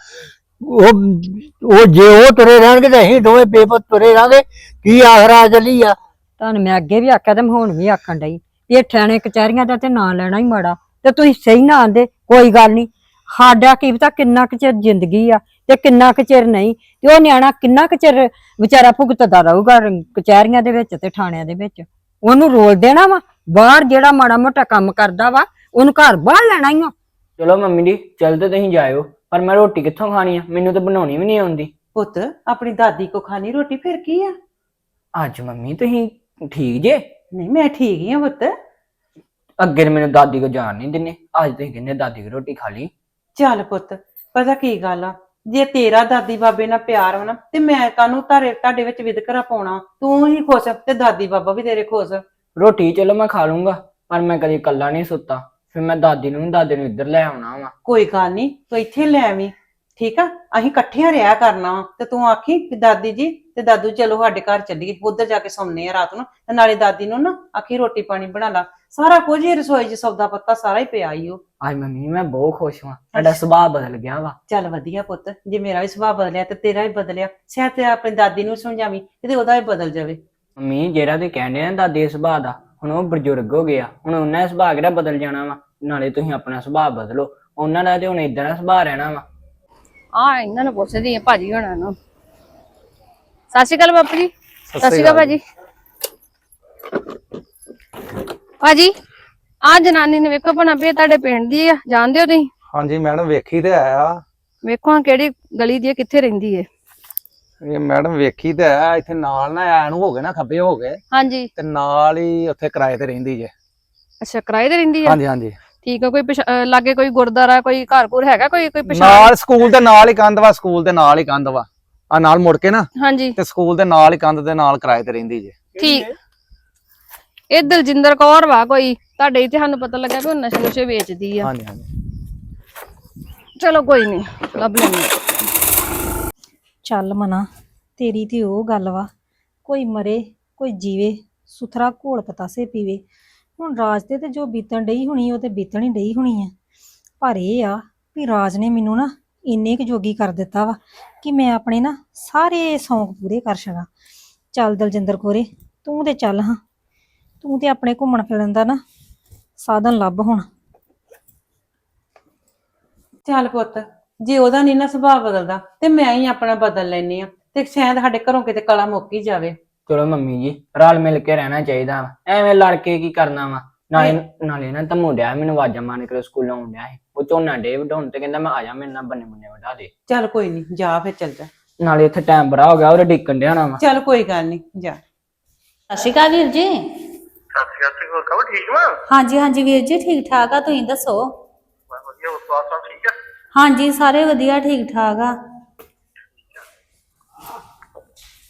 A: ਉਹ ਉਹ ਜੇ ਉਹ ਤੁਰੇ ਰਹਿਣਗੇ ਤਾਂ ਅਸੀਂ ਦੋਵੇਂ ਬੇਪਤ ਤੁਰੇ ਰਹਾਂਗੇ ਕੀ ਆਖਰਾ ਚੱਲੀ ਆ?
E: ਤੁਹਾਨੂੰ ਮੈਂ ਅੱਗੇ ਵੀ ਆਖਿਆ ਤੇ ਮੈਂ ਹੁਣ ਵੀ ਆਖਣ ਡਈ। ਵੀ ਇਹ ਥਾਣੇ ਕਚਹਿਰੀਆਂ ਦਾ ਤੇ ਨਾਂ ਲੈਣਾ ਹੀ ਮਾੜਾ। ਤੇ ਤੁਸੀਂ ਸਹੀ ਨਾ ਆਂਦੇ ਕੋਈ ਗੱਲ ਨਹੀਂ। ਸਾਡਾ ਕੀ ਪਤਾ ਕਿੰਨਾ ਕੁ ਚਿਰ ਜ਼ਿੰਦਗੀ ਆ ਤੇ ਕਿੰਨਾ ਕੁ ਚਿਰ ਨਹੀਂ। ਤੇ ਉਹ ਨਿਆਣਾ ਕਿੰਨਾ ਕੁ ਚਿਰ ਵਿਚਾਰਾ ਭੁਗਤਦਾ ਰਹੂਗਾ ਕਚਹਿਰੀਆਂ ਦੇ ਵਿੱਚ ਤੇ ਥਾਣਿਆਂ ਦੇ ਵਿੱਚ। ਉਹਨੂੰ ਰੋਲ ਦੇਣਾ ਵਾ ਬਾਹਰ ਜਿਹੜਾ ਮਾੜਾ ਮੋਟਾ ਕੰਮ ਕਰਦਾ ਵਾ ਉਹਨੂੰ ਘਰ ਬਾਹਰ ਲੈਣਾ ਹੀ ਆ।
H: ਚਲੋ ਮੰਮੀ ਜੀ ਚੱਲ ਤੇ ਤੁਸੀਂ ਜਾਇਓ। ਪਰ ਮੈਂ ਰੋਟੀ ਕਿੱਥੋਂ ਖਾਣੀ ਆ? ਮੈਨੂੰ ਤਾਂ ਬਣਾਉਣੀ ਵੀ ਨਹੀਂ ਆਉਂਦੀ।
G: ਪੁੱਤ ਆਪਣੀ ਦਾਦੀ ਕੋ ਖਾਣੀ ਰੋਟੀ ਫਿਰ ਕੀ ਆ?
H: ਅੱਜ ਮੰਮੀ ਤੁਸੀਂ ਠੀਕ ਜੇ?
G: ਨਹੀਂ ਮੈਂ ਠੀਕ ਹੀ ਆ ਪੁੱਤ।
H: ਅੱਗੇ ਤਾਂ ਮੈਨੂੰ ਦਾਦੀ ਕੋ ਜਾਣ ਨਹੀਂ ਦਿੰਨੇ ਅੱਜ ਤੁਸੀਂ ਕਹਿੰਦੇ ਦਾਦੀ ਕੋ ਰੋਟੀ ਖਾ ਲਈ।
G: ਚੱਲ ਪੁੱਤ ਪਤਾ ਕੀ ਗੱਲ ਆ? ਜੇ ਤੇਰਾ ਦਾਦੀ ਬਾਬੇ ਨਾਲ ਪਿਆਰ ਹੋਣਾ ਤੇ ਮੈਂ ਕਾਹਨੂੰ ਤਾਰੇ ਤੁਹਾਡੇ ਵਿੱਚ ਵਿਦਕਰਾ ਪਾਉਣਾ? ਤੂੰ ਹੀ ਖੁਸ਼ ਤੇ ਦਾਦੀ ਬਾਬਾ ਵੀ ਤੇਰੇ ਖੁਸ਼।
H: ਰੋਟੀ ਚਲੋ ਮੈਂ ਖਾ ਲੂੰਗਾ ਪਰ ਮੈਂ ਕਦੀ ਇਕੱਲਾ ਨਹੀਂ ਸੁੱਤਾ। ਫਿਰ ਮੈਂ ਦਾਦੀ ਨੂੰ ਦਾਦੇ ਨੂੰ ਇੱਧਰ ਲੈ ਆਉਣਾ ਵਾ।
G: ਕੋਈ ਗੱਲ ਨਹੀਂ ਤੂੰ ਇੱਥੇ ਲੈ ਆਵੀਂ। ਠੀਕ ਆ? ਅਸੀਂ ਇਕੱਠਿਆਂ ਰਿਹਾ ਕਰਨਾ ਵਾ। ਤੇ ਤੂੰ ਆਖੀ ਕਿ ਦਾਦੀ ਜੀ ਤੇ ਦਾਦੂ ਚਲੋ ਸਾਡੇ ਘਰ ਚੱਲੀਏ। ਉਧਰ ਜਾ ਕੇ ਸੌਂਨੇ ਆ ਰਾਤ ਨੂੰ। ਤੇ ਨਾਲੇ ਦਾਦੀ ਨੂੰ ਨਾ ਆਖੀ ਰੋਟੀ ਪਾਣੀ ਬਣਾ ਲਾ। ਸਾਰਾ ਕੁਝ ਹੀ ਰਸੋਈ 'ਚ ਸੌਦਾ ਪੱਤਾ ਸਾਰਾ ਹੀ ਪਿਆ ਈ ਉਹ।
H: ਅੱਜ ਮੰਮੀ ਮੈਂ ਬਹੁਤ ਖੁਸ਼ ਹਾਂ ਸਾਡਾ ਸੁਭਾਅ ਬਦਲ ਗਿਆ ਵਾ।
G: ਚੱਲ ਵਧੀਆ ਪੁੱਤ ਜੇ ਮੇਰਾ ਵੀ ਸੁਭਾਅ ਬਦਲਿਆ ਤੇ ਤੇਰਾ ਵੀ ਬਦਲਿਆ। ਸਿਆ ਤੇ ਆਪਣੀ ਦਾਦੀ ਨੂੰ ਸਮਝਾਵੀਂ ਤੇ ਉਹਦਾ ਵੀ ਬਦਲ ਜਾਵੇ।
H: ਮੰਮੀ ਜਿਹੜਾ ਤੇ ਕਹਿੰਦੇ ਆ ਦਾਦੀ ਦੇ ਸੁਭਾਅ ਦਾ ਹੁਣ ਉਹ ਬਜ਼ੁਰਗ ਹੋ ਗਿਆ। ਹੁਣ ਉਹਨਾਂ ਦਾ ਸੁਭਾਅ ਕਿਹੜਾ ਬਦਲ ਜਾਣਾ ਵਾ? ਨਾਲੇ ਤੁਸੀਂ ਆਪਣਾ ਸੁਭਾਅ ਬਦਲੋ। ਉਹਨਾਂ ਦਾ ਤੇ ਹੁਣ ਇਦਾਂ ਦਾ ਸੁਭਾਅ ਰਹਿਣਾ ਵਾ।
C: ਆ ਇਹਨਾਂ ਨੂੰ ਪੁੱਛਦੀ ਆ ਭਾਜੀ ਹੋਣਾ ਨੂੰ। ਸਤਿ ਸ਼੍ਰੀ ਅਕਾਲ ਬਾਪੂ ਜੀ। ਸਤਿ ਸ਼੍ਰੀ ਅਕਾਲ ਭਾਜੀ। ਭਾਜੀ ਆ ਜਨਾਨੀ ਨੇ ਵੇਖੋ ਭਣਾ ਵੀ ਤੁਹਾਡੇ ਪਿੰਡ ਦੀ ਆ ਜਾਣਦੇ ਹੋ ਤੁਸੀਂ?
I: ਹਾਂਜੀ ਮੈਡਮ ਵੇਖੀ ਤੇ ਆਇਆ
C: ਵੇਖੋ ਹਾਂ ਕਿਹੜੀ ਗਲੀ ਦੀ ਆ ਕਿੱਥੇ ਰਹਿੰਦੀ ਏ।
I: ਇਹ ਮੈਡਮ ਵੇਖੀ ਤੇ ਆਇਆ ਇੱਥੇ ਨਾਲ ਨਾ ਐ ਨੂੰ ਹੋ ਗਏ ਨਾ ਖੱਬੇ ਹੋ ਗਏ।
C: ਹਾਂਜੀ।
I: ਤੇ ਨਾਲ ਹੀ ਉੱਥੇ ਕਿਰਾਏ ਤੇ ਰਹਿੰਦੀ ਜੇ।
C: ਅੱਛਾ ਕਿਰਾਏ ਤੇ ਰਹਿੰਦੀ ਆ?
I: ਹਾਂਜੀ ਹਾਂਜੀ।
C: ਠੀਕ ਆ ਕੋਈ ਪਛ- ਅਹ ਲਾਗੇ ਕੋਈ ਗੁਰਦੁਆਰਾ ਕੋਈ ਘਰ ਘੁਰ ਹੈਗਾ ਕੋਈ ਕੋਈ ਪਛਾਣ
I: ਨਾਲ ਸਕੂਲ ਦੇ ਨਾਲ ਹੀ ਕੰਧ ਵਾ ਸਕੂਲ ਦੇ ਨਾਲ ਹੀ ਕੰਧ ਵਾ। ਆ ਨਾਲ ਮੁੜ ਕੇ ਨਾ
C: ਹਾਂਜੀ।
I: ਤੇ ਸਕੂਲ ਦੇ ਨਾਲ ਹੀ ਕੰਧ ਦੇ ਨਾਲ ਕਿਰਾਏ ਤੇ ਰਹਿੰਦੀ ਜੇ।
C: ਠੀਕ। ਇਹ ਦਲਜਿੰਦਰ ਕੌਰ ਵਾ ਕੋਈ ਤੁਹਾਡੇ ਇੱਥੇ ਸਾਨੂੰ ਪਤਾ ਲੱਗਾ ਕਿ ਉਹ ਨਸ਼ੇ ਨੁਸ਼ੇ ਵੇਚਦੀ ਆ।
I: ਹਾਂਜੀ ਹਾਂਜੀ।
C: ਚਲੋ ਕੋਈ ਨਹੀਂ ਲੱਭ ਲੈਂਦੇ ਹਾਂ।
D: ਚੱਲ ਮਨਾ ਤੇਰੀ ਤੇ ਉਹ ਗੱਲ ਵਾ। ਕੋਈ ਮਰੇ ਕੋਈ ਜੀਵੇ ਸੁਥਰਾ ਘੋਲ ਪਤਾਸੇ ਪੀਵੇ ਹੁਣ ਰਾਜ ਤੇ ਤੇ ਜੋ ਬੀਤਣ ਡਈ ਹੋਣੀ ਉਹ ਤੇ ਬੀਤਣ ਹੀ ਡਈ ਹੋਣੀ ਆ। ਪਰ ਇਹ ਆ ਵੀ ਰਾਜ ਨੇ ਮੈਨੂੰ ਨਾ ਇੰਨੇ ਕੁ ਜੋਗੀ ਕਰ ਦਿੱਤਾ ਵਾ ਕਿ ਮੈਂ ਆਪਣੇ ਨਾ ਸਾਰੇ ਸ਼ੌਂਕ ਪੂਰੇ ਕਰ ਸਕਾਂ ਚੱਲ ਦਲਜਿੰਦਰ ਕੋਰੇ, ਤੂੰ ਤੇ ਚੱਲ ਹਾਂ। ਤੂੰ ਤੇ ਆਪਣੇ ਘੁੰਮਣ ਫਿਰਨ ਦਾ ਨਾ ਸਾਧਨ ਲੱਭ ਹੁਣ।
G: ਚੱਲ ਪੁੱਤ, ਜੇ ਉਹਦਾ ਨਹੀਂ ਨਾ ਸੁਭਾਅ ਬਦਲਦਾ, ਤੇ ਮੈਂ ਹੀ ਆਪਣਾ ਬਦਲ ਲੈਣੀ ਆ ਤੇ ਸ਼ਾਇਦ ਸਾਡੇ ਘਰੋਂ ਕਿਤੇ ਕਲਾ ਮੁੱਕ ਹੀ ਜਾਵੇ।
H: ਚਲੋ ਮੰਮੀ ਜੀ ਰਲ ਮਿਲ ਕੇ ਰਹਿਣਾ ਚਾਹੀਦਾ ਵਾ। ਐਵੇਂ ਲੜ ਕੇ ਕੀ ਕਰਨਾ ਵਾ? ਨਾਲੇ ਨਾਲੇ ਨਾ ਤਮੂ ਡਿਆ ਮੈਨੂੰ ਆਵਾਜ਼ਾਂ ਮਾਰਨ ਕੇ ਸਕੂਲੋਂ ਆਉਂਦਿਆ ਸੀ। ਉਹ ਝੋਨਾ ਡੇ ਵਡਾਉਣ ਤੇ ਕਹਿੰਦਾ ਮੈਂ ਆ ਜਾ ਮੇਰੇ ਨਾਲ ਬੰਨੇ ਬੰਨੇ ਵਡਾ ਦੇ।
G: ਚੱਲ ਕੋਈ ਨਹੀਂ ਜਾ ਫਿਰ ਚੱਲ ਜਾ।
H: ਨਾਲੇ ਇੱਥੇ ਟਾਈਮ ਬੜਾ ਹੋ ਗਿਆ ਉਹ ਡਿੱਕਣ ਡਿਆ ਨਾ ਵਾ।
G: ਚੱਲ ਕੋਈ ਗੱਲ ਨਹੀਂ ਜਾ।
J: ਸਤਿ ਸ਼੍ਰੀ ਅਕਾਲ ਵੀਰ ਜੀ।
B: ਸਤਿ ਸ਼੍ਰੀ ਅਕਾਲ ਹੋਰ ਕਹੋ ਠੀਕ ਵਾ?
J: ਹਾਂਜੀ ਹਾਂਜੀ ਵੀਰ ਜੀ ਠੀਕ ਠਾਕ ਆ ਤੁਸੀਂ ਦੱਸੋ?
B: ਮੈਂ ਵਧੀਆ ਉਸਵਾਸ ਸਭ ਠੀਕ ਹੈ
J: ਹਾਂਜੀ ਸਾਰੇ ਵਧੀਆ ਠੀਕ ਠਾਕ ਆ।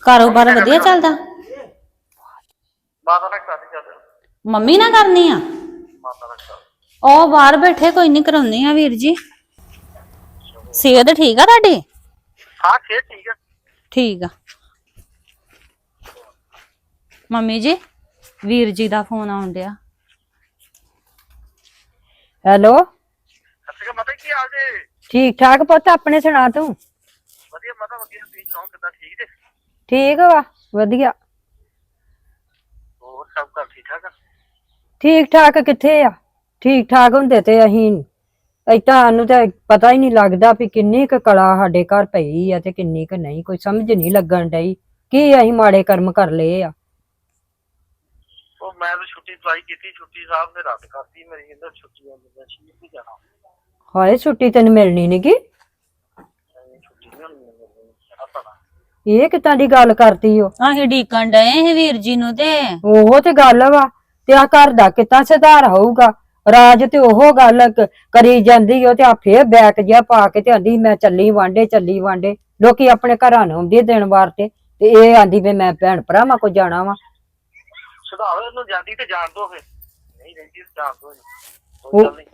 J: ਕਾਰੋਬਾਰ ਵਧੀਆ ਚੱਲਦਾ?
B: ਮਾਤਾ ਨਾਲ ਕਾਦੀ ਚੱਲ
J: ਮੰਮੀ ਨਾ ਕਰਨੀ ਆ?
B: ਮਾਤਾ ਨਾਲ ਕਰ
J: ਉਹ ਬਾਹਰ ਬੈਠੇ ਕੋਈ ਨਹੀਂ ਕਰਾਉਂਦੇ ਆ ਵੀਰ ਜੀ। ਸਿਹਤ ਠੀਕ ਆ ਤੁਹਾਡੀ?
B: ਹਾਂ ਖੇਤ ਠੀਕ ਹੈ
J: ਠੀਕ ਆ। ਮੰਮੀ ਜੀ ਵੀਰ ਜੀ ਦਾ ਫੋਨ ਆਉਣ ਡਿਆ।
E: ਹੈਲੋ?
B: ਅਕਾਲ ਮਾਤਾ ਕੀ ਹਾਲ ਜੇ?
E: ਠੀਕ ਠਾਕ ਪੁੱਤ ਆਪਣੇ ਸੁਣਾ ਤੂੰ?
B: ਵਧੀਆ ਮਾਤਾ ਵਧੀਆ। ਤੁਸੀਂ ਸੁਣਾਓ ਕਿੱਦਾਂ ਠੀਕ ਜੇ?
E: ਠੀਕ ਵਾ ਵਧੀਆ।
B: ਸਭ ਘਰ ਠੀਕ ਠਾਕ ਆ?
E: ਠੀਕ ਠਾਕ ਕਿੱਥੇ ਆ? ਠੀਕ ਠਾਕ ਹੁੰਦੇ ਤੇ ਅਸੀਂ ਇਤਾਂ ਨੂੰ ਤਾਂ ਪਤਾ ਹੀ ਨਹੀਂ ਲੱਗਦਾ ਵੀ ਕਿੰਨੀ ਕੁ ਕਲਾ ਸਾਡੇ ਘਰ ਪਈ ਆ ਤੇ ਕਿੰਨੀ ਕੁ ਨਹੀਂ। ਕੋਈ ਸਮਝ ਨਹੀਂ ਲੱਗਣ ਡਈ ਕੀ ਅਸੀਂ ਮਾੜੇ ਕਰਮ ਕਰ ਲਏ ਆ।
B: ਉਹ ਮੈਂ ਤਾਂ ਛੁੱਟੀ ਟਰਾਈ ਕੀਤੀ ਛੁੱਟੀ ਸਾਹਿਬ ਨੇ ਰੱਦ ਕਰਤੀ ਮੇਰੀ ਕਹਿੰਦਾ ਛੁੱਟੀ ਆ ਮੈਂ ਸ਼ੀਰ ਵੀ ਜਾਣਾ।
E: ਹਾਏ ਛੁੱਟੀ ਤੈਨੂੰ ਮਿਲਣੀ ਨੀ ਗੀ
B: ਨਹੀਂ, ਛੁੱਟੀ ਨਹੀਂ ਹੋਣੀ ਮੈਨੂੰ ਪਤਾ
E: ਇਹ ਕਿੱਦਾਂ ਦੀ ਗੱਲ ਕਰਤੀ ਓ?
J: ਅਸੀਂ ਢੀਕਣ ਡਏ ਸੀ ਵੀਰ ਜੀ ਨੂੰ ਤੇ।
E: ਉਹ ਤੇ ਗੱਲ ਵਾ ਤੇ ਆ ਘਰ ਦਾ ਕਿੱਦਾਂ ਸੁਧਾਰ ਹੋਊਗਾ? ਰਾਜ ਤੇ ਉਹ ਗੱਲ ਕ- ਕਰੀ ਜਾਂਦੀ ਉਹ ਤੇ ਆ ਫੇਰ ਬੈਕ ਜਿਹਾ ਪਾ ਕੇ ਤੇ ਆਂਦੀ ਮੈਂ ਚੱਲੀ ਵਾਂਡੇ ਚੱਲੀ ਵਾਂਡੇ ਲੋਕੀ ਆਪਣੇ ਘਰਾਂ ਨੂੰ ਆਉਂਦੇ ਦਿਨ ਵਾਰ ਤੇ ਤੇ ਇਹ ਆਂਦੀ ਵੀ ਮੈਂ ਭੈਣ ਭਰਾਵਾਂ ਕੋ ਜਾਣਾ ਵਾ।
B: ਸੁਧਾਰ ਇਹਨੂੰ ਜਾਂਦੀ ਤੇ ਜਾਣ ਦੋ ਫਿਰ। ਨਹੀਂ ਰਹਿੰਦੀ ਤੇ ਜਾਣ ਦੋ ਕੋਈ ਗੱਲ ਨਹੀਂ।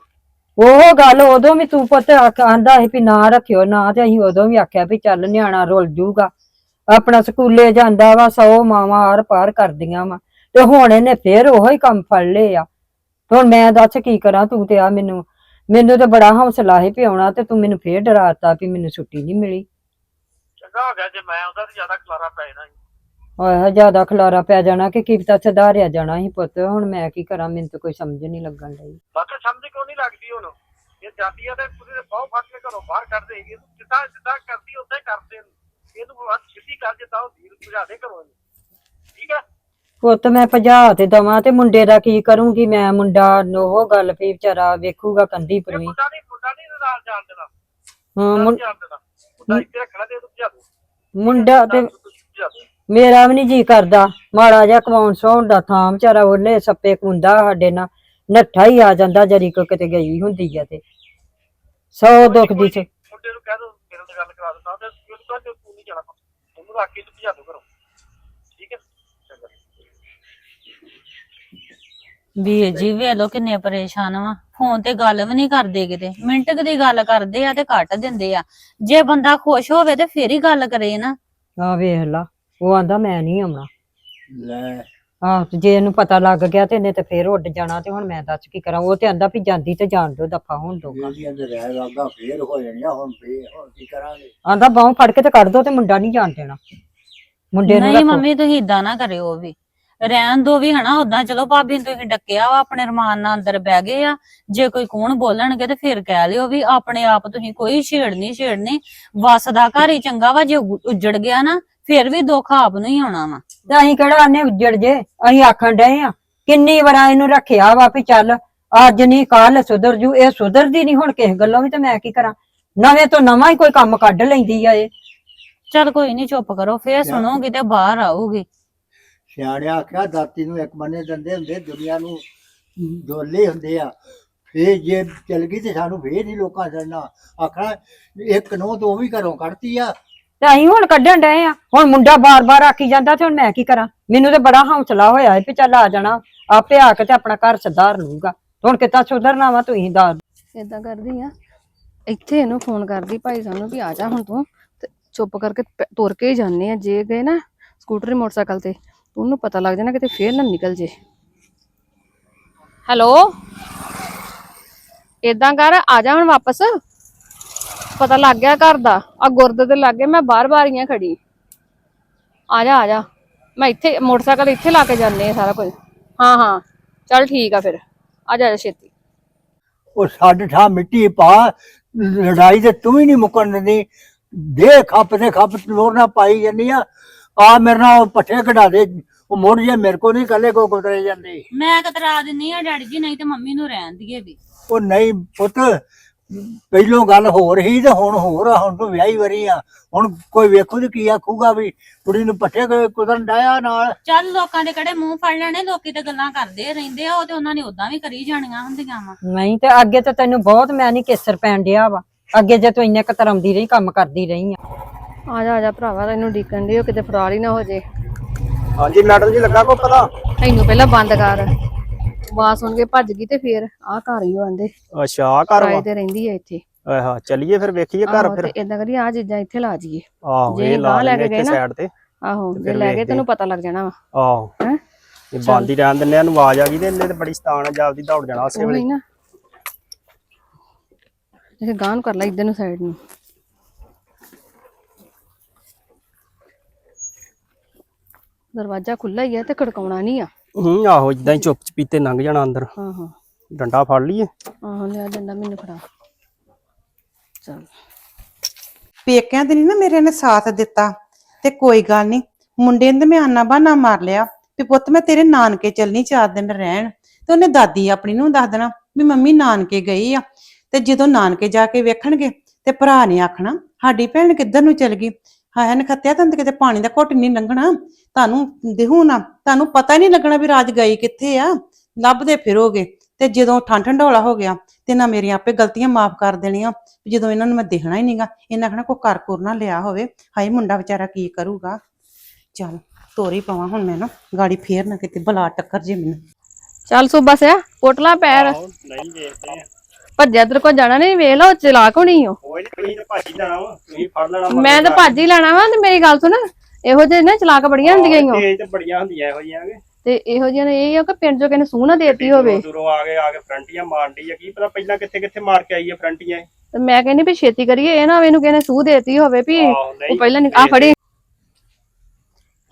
E: ਉਹ ਗੱਲ ਉਦੋਂ ਵੀ ਤੂੰ ਪੁੱਤ ਆਖ- ਆਂਦਾ ਸੀ ਵੀ ਨਾ ਰੱਖਿਓ ਨਾ ਤੇ ਅਸੀਂ ਉਦੋਂ ਵੀ ਆਖਿਆ ਵੀ ਚੱਲ ਨਿਆਣਾ ਰੁੱਲ ਜੂਗਾ। ਆਪਣਾ ਸਕੂਲੇ ਜਾਂਦਾ ਵਾ ਸੌ ਮਾਵਾਂ ਆਰ ਪਾਰ ਕਰਦੀਆਂ ਵਾ। ਤੇ ਹੁਣ ਇਹਨੇ ਫੇਰ ਉਹੋ ਹੀ ਕੰਮ ਫੜ ਲਏ ਆ ਹੁਣ ਮੈਂ ਦੱਸ ਕੀ ਕਰਾਂ ਤੂੰ ਤੇ ਆ ਮੈਨੂੰ ਮੈਨੂੰ ਤੇ ਬੜਾ ਹੌਸਲਾ ਸੀ ਪਿਆਉਣਾ ਤੇ ਤੂੰ ਮੈਨੂੰ ਫੇਰ ਡਰਾਤਾ ਵੀ ਮੈਨੂੰ ਛੁੱਟੀ ਨਹੀਂ ਮਿਲੀ।
B: ਚੰਗਾ ਹੋ ਗਿਆ ਜੇ ਮੈਂ ਉਹਦਾ ਤੇ ਜ਼ਿਆਦਾ ਖਲਾਰਾ ਪੈ ਜਾਣਾ ਸੀ।
E: ਆਹ ਜ਼ਿਆਦਾ ਖਲਾਰਾ ਪੈ ਜਾਣਾ ਕਿ ਕੀ ਪਤਾ ਸੁਧਾਰਿਆ ਜਾਣਾ ਸੀ ਪੁੱਤ। ਹੁਣ ਮੈਂ ਕੀ ਕਰਾਂ ਮੈਨੂੰ ਤਾਂ ਕੋਈ ਸਮਝ ਨਹੀਂ ਲੱਗਣ ਡਈ।
B: ਬਾਕੀ ਸਮਝ ਕਿਉਂ ਨਹੀਂ ਲੱਗਦੀ ਹੁਣ? ਇਹ ਜਾਂਦੀ ਆ ਤੇ ਬਹੁਤ ਫੜ ਕੇ ਘਰੋਂ ਬਾਹਰ ਕੱਢ ਦੇਗੀ ਜਿੱਦਾਂ ਜਿੱਦਾਂ ਕਰਦੀ ਉਦਾਂ ਹੀ ਕਰਦੇ ਨੇ। ਇਹਨੂੰ ਵੱਧ ਛਿੱਤੀ ਕਰ ਜਿੱਦਾਂ ਉਹ ਵੀਰ ਬੁਝਾ ਦੇ ਘਰੋਂ ਇਹਨੂੰ। ਠੀਕ ਆ
E: ਪੁੱਤ ਮੈਂ ਭਜਾ ਤੇ ਦਵਾਂ ਤੇ ਮੁੰਡੇ ਦਾ ਕੀ ਕਰੂੰਗੀ? ਮੈਂ ਮੁੰਡਾ ਉਹ ਗੱਲ ਵੀ ਵਿਚਾਰਾ ਵੇਖੂਗਾ ਕੰਦੀ
B: ਇਹ
E: ਪਰਵੀ
B: ਮੁੰਡਾ ਨਹੀਂ ਮੁੰਡਾ ਨਹੀਂ ਨਾਲ ਜਾਣ ਦੇਣਾ।
E: ਹਾਂ
B: ਮੁੰਡਾ
E: ਮੁੰ-
B: ਨੀ ਜਾਣ ਦੇਣਾ। ਮੁੰਡਾ ਇੱਥੇ ਰੱਖਣਾ ਤੇ ਇਹਨੂੰ ਭਜਾ ਦੋ।
E: ਮੁੰਡਾ ਤੇ
B: ਭਜਾ ਦੋ।
E: ਮੇਰਾ ਵੀ ਨਹੀਂ ਜੀ ਕਰਦਾ। ਮਾੜਾ ਜਿਹਾ ਕਮਾਉਣ ਸੌਣ ਦਾ ਥਾਂ ਵਿਚਾਰਾ ਉਹਨੇ ਸੱਪੇ ਕੁੰਦਾ ਸਾਡੇ ਨਾਲ। ਨੱਠਾ ਹੀ ਆ ਜਾਂਦਾ ਜਰੀ ਕੋ ਕਿਤੇ ਗਈ ਹੁੰਦੀ ਆ ਤੇ। ਸੌ ਦੁੱਖ ਦੀ ਚ
B: ਮੁੰਡੇ ਨੂੰ ਕਹਿ ਦੋ ਮੇਰੇ ਨਾਲ ਗੱਲ ਕਰਾ ਦਿੰਦਾ ਤੇ ਉਹਨੂੰ ਕਹੋ ਜੇ ਤੂੰ ਨਹੀਂ ਜਾਣਾ ਉਹਨੂੰ ਰੱਖ ਕੇ ਤੂੰ ਭਜਾ ਦੋ ਘਰੋਂ ਠੀਕ ਹੈ? ਚੰਗਾ।
J: ਵੀਰ ਜੀ ਵੇਖ ਲੋ ਕਿੰਨੇ ਪਰੇਸ਼ਾਨ ਵਾ। ਫੋਨ ਤੇ ਗੱਲ ਵੀ ਨਹੀਂ ਕਰਦੇ ਕਿਤੇ। ਮਿੰਟ ਕੁ ਦੀ ਗੱਲ ਕਰਦੇ ਆ ਤੇ ਕੱਟ ਦਿੰਦੇ ਆ। ਜੇ ਬੰਦਾ ਖੁਸ਼ ਹੋਵੇ ਤੇ ਫੇਰ ਹੀ ਗੱਲ ਕਰੇ ਨਾ।
E: ਆ ਵੇਖ ਲਾ। ਉਹ ਆਂਦਾ ਮੈਂ ਨਹੀਂ ਆਉਣਾ।
A: ਲੈ।
E: ਆਹ ਤੇ ਜੇ ਇਹਨੂੰ ਪਤਾ ਲੱਗ ਗਿਆ ਤੇ ਇਹਨੇ ਤੇ ਫੇਰ ਉੱਡ ਜਾਣਾ ਤੇ ਹੁਣ ਮੈਂ ਦੱਸ ਕੀ ਕਰਾਂ? ਉਹ ਤੇ ਆਂਦਾ ਵੀ ਜਾਂਦੀ ਤੇ ਜਾਣ ਦਿਓ ਦਫਾ ਹੋਣ ਦੋ
A: ਜਿਹੜੀਆਂ ਦੇ ਰਹਿ ਲਾਗਾ ਫੇਰ ਹੋ ਜਾਣੀਆਂ ਹੁਣ ਫੇਰ ਹੁਣ ਕੀ ਕਰਾਂਗੇ?
E: ਆਂਦਾ ਬਾਹੋਂ ਫੜ ਕੇ ਤੇ ਕੱਢ ਦੋ ਤੇ ਮੁੰਡਾ ਨਹੀਂ ਜਾਣ ਦੇਣਾ। ਮੁੰਡੇ ਨੂੰ
J: ਨਹੀਂ
E: ਰੱਖੋ।
J: ਮੰਮੀ ਤੁਸੀਂ ਇਦਾਂ ਨਾ ਕਰਿਓ ਉਹ ਵੀ। ਰਹਿਣ ਦੋ ਵੀ ਹਨਾ ਉਦਾਂ ਚਲੋ ਭਾਬੀ ਨੂੰ ਤੁਸੀਂ ਡੱਕਿਆ ਵਾ ਆਪਣੇ ਰਮਾਨ ਨਾਲ ਅੰਦਰ ਬਹਿ ਗਏ ਆ। ਜੇ ਕੋਈ ਕੌਣ ਬੋਲਣਗੇ ਤੇ ਫਿਰ ਕਹਿ ਲਿਓ ਵੀ ਆਪਣੇ ਆਪ ਤੁਸੀਂ ਕੋਈ ਛੇੜ ਨਹੀਂ ਛੇੜਨੀ। ਵਸ ਦਾ ਘਰ ਹੀ ਚੰਗਾ ਵਾ ਜੇ ਉ- ਉੱਜੜ ਗਿਆ ਨਾ ਫਿਰ ਵੀ ਦੁੱਖ ਆਪ ਨੂੰ ਹੀ ਆਉਣਾ ਵਾ।
E: ਤੇ ਅਸੀਂ ਕਿਹੜਾ ਆਨੇ ਉੱਜੜ ਜੇ? ਅਸੀਂ ਆਖਣ ਡਏ ਆ ਕਿੰਨੀ ਵਾਰ ਇਹਨੂੰ ਰੱਖਿਆ ਵਾ ਵੀ ਚੱਲ ਅੱਜ ਨਹੀਂ ਕੱਲ ਸੁਧਰ ਜੂ। ਇਹ ਸੁਧਰਦੀ ਨਹੀਂ ਹੁਣ ਕਿਸ ਗੱਲੋਂ ਵੀ ਤੇ ਮੈਂ ਕੀ ਕਰਾਂ? ਨਵੇਂ ਤੋਂ ਨਵਾਂ ਹੀ ਕੋਈ ਕੰਮ ਕੱਢ ਲੈਂਦੀ ਆ ਇਹ।
J: ਚਲ ਕੋਈ ਨਹੀਂ ਚੁੱਪ ਕਰੋ। ਫੇਰ ਸੁਣੋਗੀ ਤੇ ਬਾਹਰ ਆਊਗੀ।
A: ਸਿਆਣਿਆ ਆਖਿਆ ਦਾਤੀ ਨੂੰ ਇੱਕ ਬੰਨੇ ਦਿੰਦੇ ਹੁੰਦੇ ਦੁਨੀਆ ਨੂੰ ਦੋਲੇ ਹੁੰਦੇ ਆ। ਇਹ ਜੇ ਚਲ ਗਈ ਤੇ ਸਾਨੂੰ ਫੇਰ ਨਹੀਂ ਲੋਕਾਂ ਛੱਡਣਾ ਆਖਣਾ ਇੱਕ ਨੋ ਤੋਂ ਉਹ ਵੀ ਘਰੋਂ ਕੱਢਤੀ ਆ
E: ਤੇ ਅਸੀਂ ਹੁਣ ਕੱਢਣ ਡਏ ਆ। ਹੁਣ ਮੁੰਡਾ ਬਾਰ-ਬਾਰ ਆਖੀ ਜਾਂਦਾ ਤੇ ਹੁਣ ਮੈਂ ਕੀ ਕਰਾਂ? ਮੈਨੂੰ ਤੇ ਬੜਾ ਹੌਸਲਾ ਹੋਇਆ ਹੈ ਵੀ ਚੱਲ ਆ ਜਾਣਾ। ਆਪੇ ਆ ਕੇ ਤੇ ਆਪਣਾ ਘਰ ਸੁਧਾਰ ਲੂਗਾ ਹੁਣ ਕਿਤਾ ਸੁਧਰਨਾ ਵਾ ਤੁਸੀਂ ਦੱਸ
C: ਇਦਾਂ ਕਰਦੀ ਆ। ਇੱਥੇ ਇਹਨੂੰ ਫੋਨ ਕਰਦੀ ਭਾਈ ਸਾਨੂੰ ਵੀ ਆ ਜਾ ਹੁਣ ਤੂੰ। ਤੇ ਚੁੱਪ ਕਰਕੇ ਪ- ਤੁਰ ਕੇ ਹੀ ਜਾਂਦੇ ਆ। ਜੇ ਗਏ ਨਾ ਸਕੂਟਰ ਮੋਟਰਸਾਈਕਲ ਤੇ ਉਹਨੂੰ ਪਤਾ ਲੱਗ ਜਾਣਾ ਕਿਤੇ ਫੇਰ ਨਾ ਨਿਕਲ ਜੇ। ਹੈਲੋ? ਇਦਾਂ ਕਰ ਆ ਜਾ ਹੁਣ ਵਾਪਸ। ਪਤਾ ਲੱਗ ਗਿਆ ਘਰ ਦਾ। ਆ ਗੁਰਦੇ ਦੇ ਲਾਗੇ ਮੈਂ ਬਾਰ ਬਾਰ ਹੀ ਆ ਖੜੀ। ਆ ਜਾ ਆ ਜਾ। ਮੈਂ ਇੱਥੇ ਮੋਟਰਸਾਈਕਲ ਇੱਥੇ ਲਾ ਕੇ ਜਾਂਦੇ ਆ ਸਾਰਾ ਕੁਝ। ਹਾਂ ਹਾਂ। ਚੱਲ ਠੀਕ ਆ ਫਿਰ। ਆ ਜਾ ਆ ਜਾ ਛੇਤੀ।
A: ਉਹ ਛੱਡ ਠਾ ਮਿੱਟੀ ਪਾ ਲੜਾਈ ਤੇ ਤੂੰ ਹੀ ਨਹੀਂ ਮੁੱਕਣ ਦਿੰਦੀ। ਦੇ ਖੱਪ ਤੇ ਖੱਪ ਲੋਰ ਨਾ ਪਾਈ ਜਾਂਦੀ ਆ। ਆ ਮੇਰੇ ਨਾਲ ਉਹ ਪੱਠੇ ਕਢਾ ਦੇ। ਉਹ ਮੁੜ ਜੇ ਮੇਰੇ ਕੋ ਨਹੀਂ ਕੱਲੇ ਕੋ ਕੁਤਰੇ ਜਾਂਦੇ।
J: ਮੈਂ ਕਤਰਾ ਦਿੰਨੀ ਆ ਡੈਡੀ ਜੀ ਨਹੀਂ ਤੇ ਮੰਮੀ ਨੂੰ ਰਹਿਣ ਦੀਏ ਵੀ।
A: ਉਹ ਨਹੀਂ ਪੁੱਤ ਪਹਿਲੋਂ ਗੱਲ ਹੋਰ ਹੀ ਤੇ ਹੁਣ ਹੋਰ ਆ ਹੁਣ ਤੂੰ ਵਿਆਹੀ ਵਰੀ ਆ। ਹੁਣ ਕੋਈ ਵੇਖੂ ਤੇ ਕੀ ਆਖੂਗਾ ਵੀ ਕੁੜੀ ਨੂੰ ਪੱਠੇ ਕ- ਕੁਤਰਨ ਡਾਇਆ ਨਾਲ।
J: ਚੱਲ ਲੋਕਾਂ ਦੇ ਕਿਹੜੇ ਮੂੰਹ ਫੜ ਲੈਣੇ ਲੋਕੀ ਤੇ ਗੱਲਾਂ ਕਰਦੇ ਰਹਿੰਦੇ ਆ ਉਹ ਤੇ ਉਹਨਾਂ ਨੇ ਉਦਾਂ ਵੀ ਕਰੀ ਜਾਣੀਆਂ ਹੁੰਦੀਆਂ ਵਾ।
E: ਨਹੀਂ ਤੇ ਅੱਗੇ ਤੇ ਤੈਨੂੰ ਬਹੁਤ ਮੈਂ ਨਹੀਂ ਕੇਸਰ ਪੈਣ ਡਿਆ ਵਾ। ਅੱਗੇ ਜੇ ਤੂੰ ਇੰਨੇ ਕਤਰਮਦੀ ਰਹੀ ਕੰਮ ਕਰਦੀ ਰਹੀ ਆ।
C: ਆ ਜਾ ਆ ਜਾ ਭਰਾਵਾ ਤੈਨੂੰ ਡੀਕਣ ਦੀ ਕਿਤੇ ਫਰਾਰ ਹੀ ਨਾ ਹੋ ਜੇ।
B: ਹਾਂਜੀ ਮੈਡਮ ਜੀ ਲੱਗਾ ਕੋ ਪਤਾ?
C: ਇਹਨੂੰ ਪਹਿਲਾਂ ਬੰਦ ਕਰ। ਆਵਾਜ਼ ਸੁਣ ਕੇ ਭੱਜ ਗਈ ਤੇ ਫੇਰ ਆ ਘਰ ਹੀ ਉਹ ਆਂਦੇ।
B: ਅੱਛਾ ਆ ਘਰ
C: ਕਿਰਾਏ
B: ਵਾ?
C: ਤੇ ਰਹਿੰਦੀ ਹੈ ਇੱਥੇ।
B: ਆਹਾ ਚੱਲੀਏ ਫਿਰ ਵੇਖੀਏ ਘਰ
C: ਆਹੋ,
B: ਫਿਰ।
C: ਏਦਾਂ ਕਰੀ ਆ ਚੀਜ਼ਾਂ ਇੱਥੇ ਲਾ ਜੀਏ
B: ਆਹੋ
C: ਜੇ
B: ਇਹ ਲਾ
C: ਲੈ ਕੇ ਗਏ ਨਾ।
B: ਸਾਈਡ ਤੇ
C: ਆਹੋ ਜੇ ਲੈ ਗਏ ਤੈਨੂੰ ਪਤਾ ਲੱਗ ਜਾਣਾ ਵਾ।
B: ਆਹੋ
C: ਹੈਂ?
B: ਇਹ ਬੰਦ ਰਹਿਣ ਦਿੰਦੇ ਆ ਨੂੰ ਆਵਾਜ਼ ਆ ਗਈ ਤੇ ਇਹਨੇ ਤੇ ਬੜੀ ਸਤਾਨ ਆ ਜਾਪਦੀ ਦੌੜ ਜਾਣਾ ਉਸੇ ਵੇਲੇ।
C: ਨਾ। ਇਹ ਗਾਂ ਕਰ ਲੈ ਇੱਧਰ ਨੂੰ ਸਾਈਡ ਨੂੰ। ਦਰਵਾਜ਼ਾ ਖੁੱਲਾ ਹੀ ਹੈ ਤੇ ਖੜਕਾਉਣਾ ਨਹੀਂ ਆ।
B: ਹੂੰ ਆਹੋ ਇਦਾਂ ਹੀ ਚੁੱਪ ਚਪੀਤੇ ਲੰਘ ਜਾਣਾ ਅੰਦਰ।
C: ਹਾਂ ਹਾਂ।
B: ਡੰਡਾ ਫੜ ਲਈਏ।
C: ਆਹੋ ਲਿਆ ਡੰਡਾ ਮੈਨੂੰ ਫੜਾ। ਚਲ।
G: ਪੇਕਿਆਂ ਦੇ ਨਹੀਂ ਨਾ ਮੇਰੇ ਨੇ ਸਾਥ ਦਿੱਤਾ। ਤੇ ਕੋਈ ਗੱਲ ਨਹੀਂ ਮੁੰਡੇ ਨੇ ਤੇ ਮੈਂ ਆਨਾ ਬਹਾਨਾ ਮਾਰ ਲਿਆ। ਵੀ ਪੁੱਤ ਮੈਂ ਤੇਰੇ ਨਾਨਕੇ ਚੱਲਣੀ ਚਾਰ ਦਿਨ ਰਹਿਣ। ਤੇ ਉਹਨੇ ਦਾਦੀ ਆਪਣੀ ਨੂੰ ਦੱਸ ਦੇਣਾ ਵੀ ਮੰਮੀ ਨਾਨਕੇ ਗਈ ਆ। ਤੇ ਜਦੋਂ ਨਾਨਕੇ ਜਾ ਕੇ ਵੇਖਣਗੇ ਤੇ ਭਰਾ ਨੇ ਆਖਣਾ ਸਾਡੀ ਭੈਣ ਕਿੱਧਰ ਨੂੰ ਚਲ ਗਈ? ਹਾਏ ਨਖੱਤਿਆ ਤੈਨੂੰ ਤਾਂ ਕਿਤੇ ਪਾਣੀ ਦਾ ਘੁੱਟ ਨਹੀਂ ਲੰਘਣਾ। ਤੁਹਾਨੂੰ ਦਿਹੂ ਨਾ ਤੁਹਾਨੂੰ ਪਤਾ ਨਹੀਂ ਲੱਗਣਾ ਵੀ ਰਾਜ ਗਈ ਕਿੱਥੇ ਆ। ਲੱਭਦੇ ਫਿਰੋਗੇ ਤੇ ਜਦੋਂ ਠੰਡ ਠੰਡੋਲਾ ਹੋ ਗਿਆ ਤੇ ਨਾ ਮੇਰੀਆਂ ਆਪੇ ਗਲਤੀਆਂ ਮਾਫ ਕਰ ਦੇਣੀਆਂ ਵੀ ਜਦੋਂ ਇਹਨਾਂ ਨੂੰ ਮੈਂ ਦੇਖਣਾ ਹੀ ਨਹੀਂਗਾ ਇਹਨਾਂ ਆਖਣਾ ਕੋਈ ਕਰ ਕੁਰ ਨਾ ਲਿਆ ਹੋਵੇ। ਹਾਏ ਮੁੰਡਾ ਵਿਚਾਰਾ ਕੀ ਕਰੂਗਾ? ਚੱਲ ਤੋਰੀ ਪਾਵਾਂ ਹੁਣ ਮੈਂ ਨਾ ਗਾੜੀ ਫੇਰ ਨਾ ਕਿਤੇ ਬਲਾ ਟੱਕਰ ਜੇ ਮੈਨੂੰ।
C: ਚੱਲ ਸੁਬਾ ਸਿਆ ਪੋਟਲਾ ਪੈਰ।
B: ਨਹੀਂ ਆ
C: ਭੱਜਿਆ ਤੇਰੇ ਕੋਲ ਜਾਣਾ ਨਹੀਂ ਵੇਖ ਲਓ ਚਲਾਕ ਹੋਣੀ ਓ
B: ਕੋਈ ਨਹੀਂ ਤੇ ਭੱਜ ਹੀ ਜਾਣਾ ਵਾ ਤੁਸੀਂ ਫੜ ਲੈਣਾ
C: ਮੈਂ ਤਾਂ ਭੱਜ ਹੀ ਲੈਣਾ ਵਾ ਤੇ ਮੇਰੀ ਗੱਲ ਸੁਣ ਇਹੋ ਜਿਹੇ ਨਾ ਚਲਾਕ ਬੜੀਆਂ ਹੁੰਦੀਆਂ ਈ ਓ।
B: ਤੇਜ ਤੇ ਬੜੀਆਂ ਹੁੰਦੀਆਂ ਇਹੋ ਜਿਹੀਆਂ ਕਿ
C: ਤੇ ਇਹੋ ਜਿਹੀਆਂ ਨੇ ਇਹ ਆ ਕਿ ਪਿੰਡ ਚੋਂ ਕਿਸੇ ਸੂਹ ਨਾ ਦੇਤੀ ਹੋਵੇ।
B: ਦੂਰੋਂ ਆ ਕੇ ਆ ਕੇ ਫਰੰਟੀਆਂ ਮਾਰਦੀ ਆ। ਕੀ ਪਤਾ ਪਹਿਲਾਂ ਕਿੱਥੇ ਕਿੱਥੇ ਮਾਰ ਕੇ ਆਈ ਆ ਫਰੰਟੀਆਂ ਇਹ।
C: ਤੇ ਮੈਂ ਕਹਿੰਦੀ ਵੀ ਛੇਤੀ ਕਰੀਏ ਇਹ ਨਾ ਹੋਵੇ ਇਹਨੂੰ ਕਿਸੇ ਨੇ ਸੂਹ ਦੇਤੀ ਹੋਵੇ ਵੀ
B: ਆਹੋ,
C: ਉਹ ਪਹਿਲਾਂ ਆ ਫੜੀ।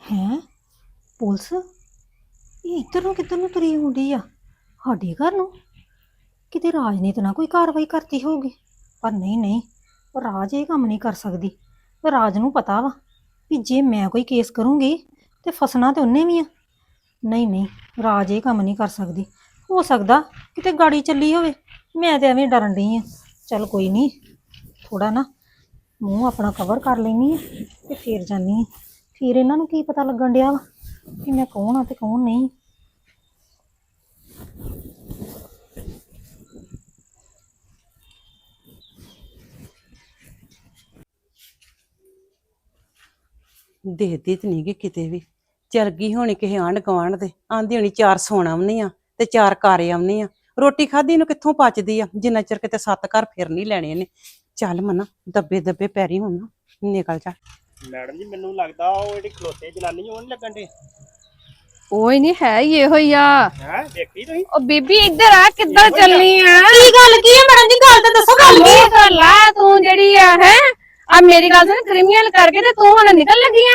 D: ਹੈ? ਪੁਲਿਸ? ਇਹ ਇੱਧਰ ਨੂੰ ਕਿੱਧਰ ਨੂੰ ਤੁਰੀ ਹੁੰਦੀ ਆ? ਸਾਡੇ ਘਰ ਨੂੰ? ਕਿਤੇ ਰਾਜ ਨੇ ਤਾਂ ਨਾ ਕੋਈ ਕਾਰਵਾਈ ਕਰਤੀ ਹੋਊਗੀ? ਪਰ ਨਹੀਂ ਨਹੀਂ ਰਾਜ ਇਹ ਕੰਮ ਨਹੀਂ ਕਰ ਸਕਦੀ। ਰਾਜ ਨੂੰ ਪਤਾ ਵਾ ਵੀ ਜੇ ਮੈਂ ਕੋਈ ਕੇਸ ਕਰੂੰਗੀ ਤੇ ਫਸਣਾ ਤੇ ਉਹਨੇ ਵੀ ਆ। ਨਹੀਂ ਨਹੀਂ, ਰਾਜ ਇਹ ਕੰਮ ਨਹੀਂ ਕਰ ਸਕਦੀ। ਹੋ ਸਕਦਾ ਕਿਤੇ ਗਾੜੀ ਚੱਲੀ ਹੋਵੇ। ਮੈਂ ਤੇ ਐਵੇਂ ਡਰਨ ਡਈ ਆ। ਚੱਲ ਕੋਈ ਨਹੀਂ ਥੋੜਾ ਨਾ ਮੂੰਹ ਆਪਣਾ ਕਵਰ ਕਰ ਲੈਣੀ ਆ ਤੇ ਫੇਰ ਜਾਨੀ ਆ। ਫਿਰ ਇਹਨਾਂ ਨੂੰ ਕੀ ਪਤਾ ਲੱਗਣ ਡਿਆ ਵਾ ਕਿ ਮੈਂ ਕੌਣ ਆ ਤੇ ਕੌਣ ਨਹੀਂ।
G: ਦੇਖਦੀ ਤੇ ਨਹੀਂ ਗੀ ਕਿਤੇ ਵੀ। ਚਲ ਗਈ ਹੋਣੀ ਕਿਸੇ ਆਂਢ ਗੁਆਂਢ ਦੇ। ਆਂਦੀ ਹੋਣੀ ਚਾਰ ਸੌਣ ਆਉਣੀ ਆ ਤੇ ਚਾਰ ਕਾਰੇ ਆਉਣੀ ਆ। ਰੋਟੀ ਖਾਧੀ ਨੂੰ ਕਿੱਥੋਂ ਪਚਦੀ ਆ? ਜਿੰਨਾ ਚਿਰ ਕਿਤੇ ਸੱਤ ਘਰ ਫਿਰ ਨਹੀਂ ਲੈਣੇ ਨੇ ਚੱਲ ਮਨਾ ਦੱਬੇ ਦੱਬੇ ਪੈਰੀ ਹੁਣ ਨਾ ਨਿਕਲ ਜਾ।
B: ਮੈਡਮ ਜੀ ਮੈਨੂੰ ਲੱਗਦਾ ਉਹ ਜਿਹੜੀ ਖਲੋਤੇ ਜਨਾਨੀ ਉਹ ਨਹੀਂ ਲੱਗਣ ਦੇ
C: ਓਏ ਨਹੀਂ ਹੈ ਹੀ ਇਹੋ ਹੀ ਆ।
B: ਹੈ ਦੇਖੀ ਤੁਸੀਂ?
C: ਉਹ ਬੀਬੀ ਇੱਧਰ ਆ ਕਿੱਧਰ ਚੱਲਨੀ ਆ।
D: ਕੀ ਗੱਲ ਕੀ ਹੈ ਮੈਡਮ ਜੀ? ਗੱਲ ਤਾਂ ਦੱਸੋ
C: ਇਹ ਗੱਲ ਆ ਤੂੰ ਜਿਹੜੀ ਆ ਹੈ? ਆ ਮੇਰੀ ਗੱਲ ਸੁਣ ਕ੍ਰਿਮੀਨਲ ਕਰਕੇ ਤੇ ਤੂੰ ਹੁਣ ਨਿਕਲ ਲੱਗੀ ਆ?